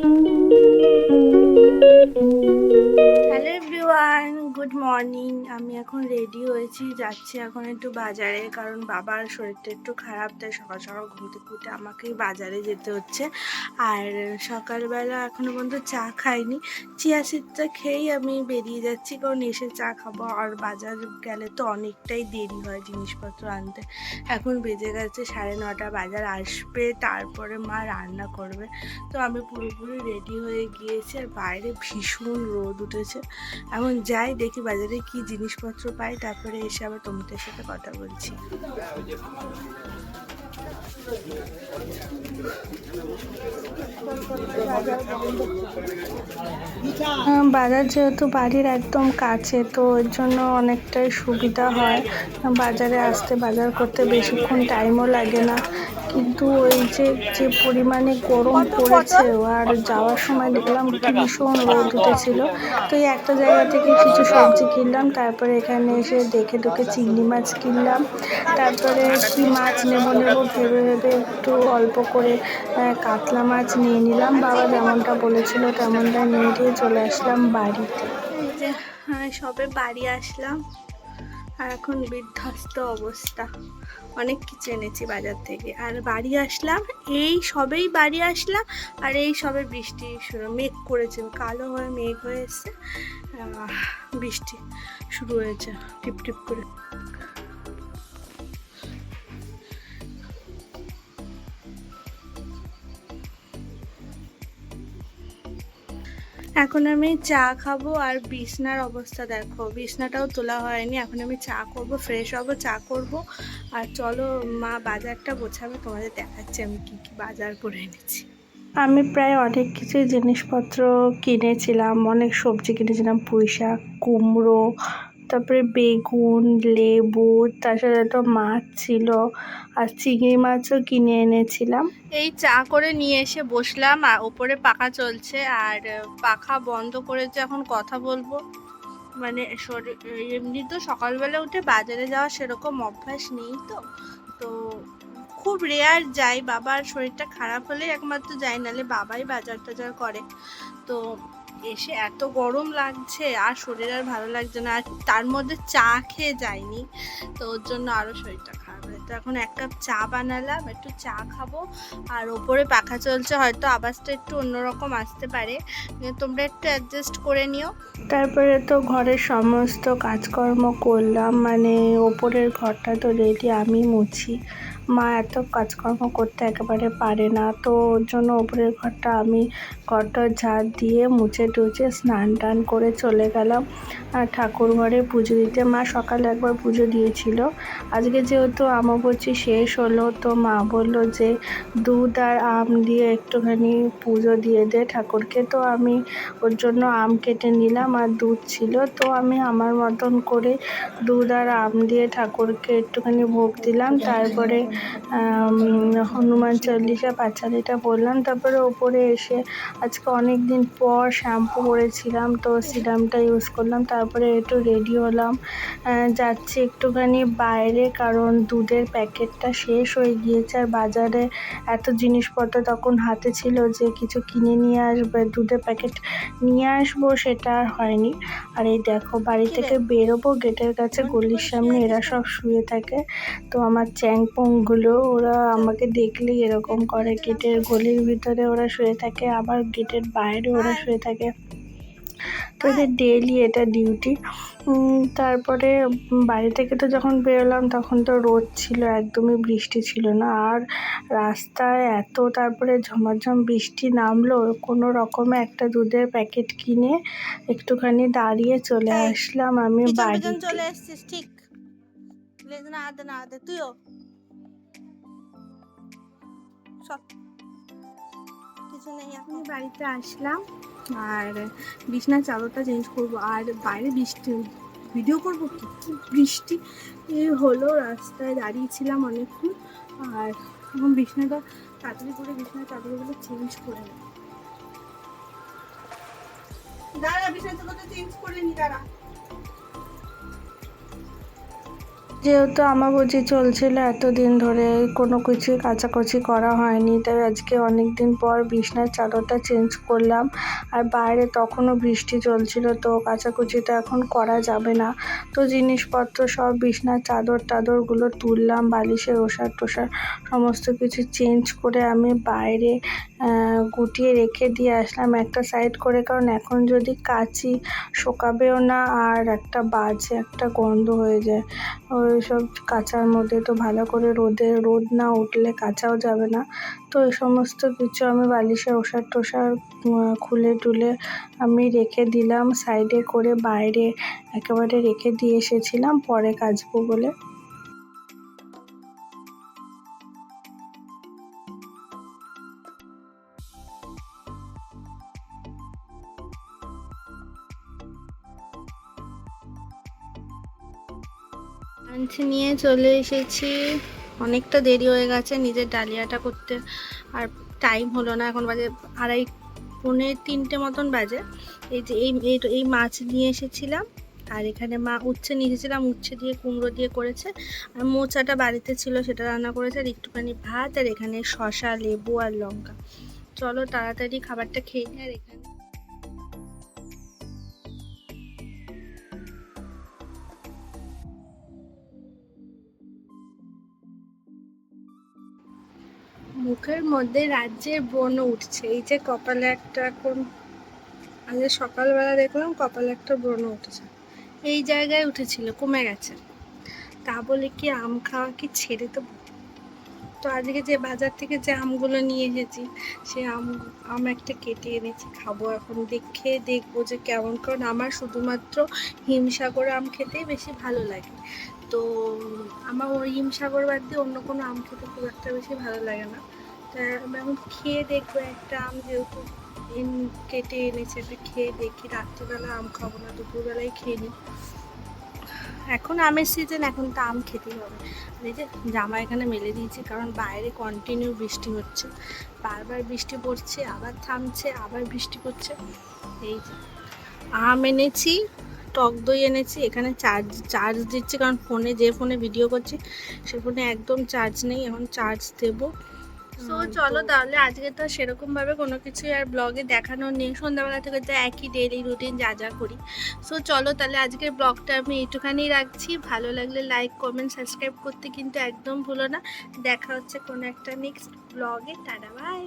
Thank you. Good morning আমি এখন ready হয়েছি, যাচ্ছি এখন একটু বাজারে, কারণ বাবার শরীরটা একটু খারাপ, তাই সকাল সকাল ঘুম থেকে উঠে আমাকেই বাজারে যেতে হচ্ছে। আর সকালবেলা এখনও পর্যন্ত চা খাইনি। চিয়া সিডটা খেয়েই আমি বেরিয়ে যাচ্ছি, কারণ এসে চা খাব। আর বাজার গেলে তো অনেকটাই দেরি হয় জিনিসপত্র আনতে। এখন বেজে গেছে সাড়ে নটা, বাজার আসবে, তারপরে মা রান্না করবে। তো আমি পুরোপুরি রেডি হয়ে গিয়েছি, আর বাইরে ভীষণ রোদ উঠেছে। এখন যাই দেখি বাজারে কি জিনিসপত্র পাই, তারপরে এসে আবার তোমাদের সাথে কথা বলছি। বাজার যেহেতু বাড়ির একদম কাছে, তো ওর জন্য অনেকটাই সুবিধা হয়। বাজারে আসতে বাজার করতে বেশিক্ষণ টাইমও লাগে না। কিন্তু ওই যে যে পরিমাণে গরম পড়েছে আর যাওয়ার সময় দেখলাম ভীষণ রোদ উঠেছিল। তো এই একটা জায়গা থেকে কিছু সবজি কিনলাম তারপরে এখানে এসে দেখে দেখে চিংড়ি মাছ কিনলাম। তারপরে কি মাছ নেব নেব ভেবে ভেবে একটু অল্প করে কাতলা মাছ নিয়ে নিলাম। বাবা যেমনটা বলেছিল তেমনটা নিয়ে দিয়ে চলে আসলাম বাড়িতে। এই যে সবে বাড়ি আসলাম। আর এখন বিধ্বস্ত অবস্থা। অনেক কিছু এনেছি বাজার থেকে। আর বাড়ি আসলাম, এই সবেই বাড়ি আসলাম আর এই সবে বৃষ্টি শুরু, মেঘ করেছে, কালো হয়ে মেঘ হয়ে এসছে। বৃষ্টি শুরু হয়েছে টিপ টিপ করে। এখন আমি চা খাব আর বিছনার অবস্থা দেখো। বিছনাটাও তোলা হয়নি, এখন আমি চা করব ফ্রেশ হব, চা করব। আর চলো মা বাজারটা গোছাবে, তোমাদের দেখাচ্ছি আমি কী কী বাজার করে এনেছি। আমি প্রায় অনেক কিছুই জিনিসপত্র কিনেছিলাম, অনেক সবজি কিনেছিলাম পুঁই শাক কুমড়ো তারপরে বেগুন, লেবু, তার সাথে তো মাছ ছিল আর চিংড়ি মাছও কিনে এনেছিলাম। এই চা করে নিয়ে এসে বসলাম, আর ওপরে পাখা চলছে, আর পাখা বন্ধ করে যে এখন কথা বলব। মানে শরীর এমনি তো সকালবেলা উঠে বাজারে যাওয়া সেরকম অভ্যাস নেই তো। তো খুব রেয়ার যাই, বাবার শরীরটা খারাপ হলে একমাত্র যাই নালে বাবাই বাজার টাজার করে। তো এসে এত গরম লাগছে, আর শরীর আর ভালো লাগছে না, আর তার মধ্যে চা খেয়ে যায়নি তো ওর জন্য আরও শরীরটা খারাপ তো এখন এক কাপ চা বানালাম, একটু চা খাব। আর ওপরে পাখা চলছে, হয়তো আওয়াজটা একটু অন্যরকম আসতে পারে। তোমরা একটু অ্যাডজাস্ট করে নিও। তারপরে তো ঘরের সমস্ত কাজকর্ম করলাম মানে ওপরের ঘরটা তো রেডি আমি মুছি। মা এত কাজকর্ম করতে একেবারে পারে না, তো ওর জন্য ওপরের ঘরটা আমি ঘরটা ঝাড় দিয়ে মুছে টুছে স্নান টান করে চলে গেলাম। আর ঠাকুর ঘরে পুজো দিতে মা সকালে একবার পুজো দিয়েছিল। আজকে যেহেতু আমাবস্যা শেষ হলো তো মা বলল যে, দুধ আর আম দিয়ে একটুখানি পুজো দিয়ে দে ঠাকুরকে। তো আমি ওর জন্য আম কেটে নিলাম আর দুধ ছিল। তো আমি আমার মতন করে দুধ আর আম দিয়ে ঠাকুরকে একটুখানি ভোগ দিলাম। তারপরে হনুমান চল্লিশা, পাঁচালিটা বললাম তারপরে ওপরে এসে আজকে অনেক দিন পর শ্যাম্পু করেছিলাম, তো সিরামটা ইউজ করলাম। তারপরে একটু রেডি হলাম যাচ্ছি একটুখানি বাইরে কারণ দুধের প্যাকেটটা শেষ হয়ে গিয়েছে আর বাজারে এত জিনিসপত্র তখন হাতে ছিল যে কিছু কিনে নিয়ে আসবে দুধের প্যাকেট নিয়ে আসব সেটা আর হয়নি। আর এই দেখো বাড়ি থেকে বেরোবো গেটের কাছে গলির সামনে এরা সব শুয়ে থাকে। তো আমার চ্যাংপংগুলো ওরা আমাকে দেখলেই এরকম করে গেটের গলির ভিতরে ওরা শুয়ে থাকে আবার গেটের বাইরে ওরা শুয়ে থাকে। তো এদের ডেইলি এটা ডিউটি তারপরে বাড়ি থেকে তো যখন বেরোলাম তখন তো রোদ ছিল একদমই বৃষ্টি ছিল না। আর রাস্তায় এত তারপরে ঝমাঝম বৃষ্টি নামলো কোনো রকমে একটা দুধের প্যাকেট কিনে একটুখানি দাঁড়িয়ে চলে আসলাম আমি বাড়িতে চলে এসেছিস ঠিক। না আদে না আদে তুইও। সব কিছু নেই এখন বাড়িতে আসলাম আর বিছনার চাদরটা চেঞ্জ করব। আর বাইরে বৃষ্টি ভিডিও করব কি? বৃষ্টি? হলো, রাস্তায় দাঁড়িয়েছিলাম অনেকক্ষণ। আর এখন বিছনাটা, তাড়াতাড়ি করে বিছনার চাদরগুলো চেঞ্জ করে নিই দাঁড়া, বিছনার চাদরটা চেঞ্জ করে নি, দাঁড়া। যেহেতু আমার বুঝি চলছিল, এতদিন ধরে কোনো কিছু কাচাকুচি করা হয়নি। তাই আজকে অনেক দিন পর বিছনার চাদরটা চেঞ্জ করলাম। আর বাইরে তখনও বৃষ্টি চলছিল, তো কাচাকুচিটা এখন করা যাবে না। তো জিনিসপত্র সব বিছনার চাদর টাদরগুলো তুললাম, বালিশের ওষার টোষার সমস্ত কিছু চেঞ্জ করে আমি বাইরে গুটিয়ে রেখে দিয়ে আসলাম একটা সাইড করে। কারণ এখন যদি কাচি শোকাবেও না, আর একটা বাজে একটা গন্ধ হয়ে যায়। ওই সব কাচার মধ্যে তো ভালো করে রোদে, রোদ না উঠলে কাচাও যাবে না। তো এই সমস্ত কিছু আমি বালিশের ওষার টোষার খুলে টুলে আমি রেখে দিলাম। সাইডে করে বাইরে একেবারে রেখে দিয়ে এসেছিলাম, পরে কাচবো বলে। লাঞ্চ নিয়ে চলে এসেছি। অনেকটা দেরি হয়ে গেছে নিজের ডালিয়াটা করতে। আর টাইম হলো না, এখন বাজে আড়াই, পৌনে তিনটে মতন বাজে। এই যে এই, এই- মাছ নিয়ে এসেছিলাম। আর এখানে মা উচ্ছে নিয়ে এসেছিলাম, উচ্ছে দিয়ে কুমড়ো দিয়ে করেছে। আর মোচাটা বাড়িতে ছিল, সেটা রান্না করেছে। আর একটুখানি ভাত, আর এখানে শসা, লেবু আর লঙ্কা। চলো তাড়াতাড়ি খাবারটা খেয়ে নিই, আর এখানে মুখের মধ্যে রাজ্যের ব্রণ উঠছে। এই যে কপালে একটা কোন, আজ সকালবেলা দেখলাম কপালে একটা ব্রণ উঠেছে। এই জায়গায় উঠেছিল, কমে গেছে। তা বলে কি আম খাওয়া কি ছেড়ে দেবো? তো আজকে যে বাজার থেকে যে আমগুলো নিয়ে এসেছি, সে আম আম একটা কেটে এনেছি, খাব এখন। দেখে দেখব যে কেমন, কারণ আমার শুধুমাত্র হিমসাগর আম খেতেই বেশি ভালো লাগে। তো আমার ওই হিমসাগর বাদ দিয়ে অন্য কোনো আম খেতে খুব একটা বেশি ভালো লাগে না। তা এখন খেয়ে দেখব একটা আম যেহেতু কেটে এনেছে খেয়ে দেখি। রাত্রিবেলা আম খাব না দুপুরবেলায় খেয়ে নিই। এখন আমের সিজন এখন তো আম খেতেই হবে। এই যে জামা এখানে মেলে দিয়েছি, কারণ বাইরে কন্টিনিউ বৃষ্টি হচ্ছে। বারবার বৃষ্টি পড়ছে, আবার থামছে, আবার বৃষ্টি পড়ছে। এই যে আম এনেছি, টক দই এনেছি, এখানে চার্জ চার্জ দিচ্ছি, কারণ ফোনে যে ফোনে ভিডিও করছি, সে ফোনে একদম চার্জ নেই, এখন চার্জ দেবো। সো চলো তাহলে আজকে তো সেরকম ভাবে কোনো কিছু আর ব্লগে দেখানো নেই। সন্ধ্যাবেলা থেকে তো একই ডেলি রুটিন যা যা করি। সো চলো তাহলে আজকের ব্লগটা আমি একটুখানি রাখছি। ভালো লাগলে লাইক কমেন্ট সাবস্ক্রাইব করতে কিন্তু একদম ভুলো না। দেখা হচ্ছে কোনো একটা নেক্সট ব্লগে টাটা বাই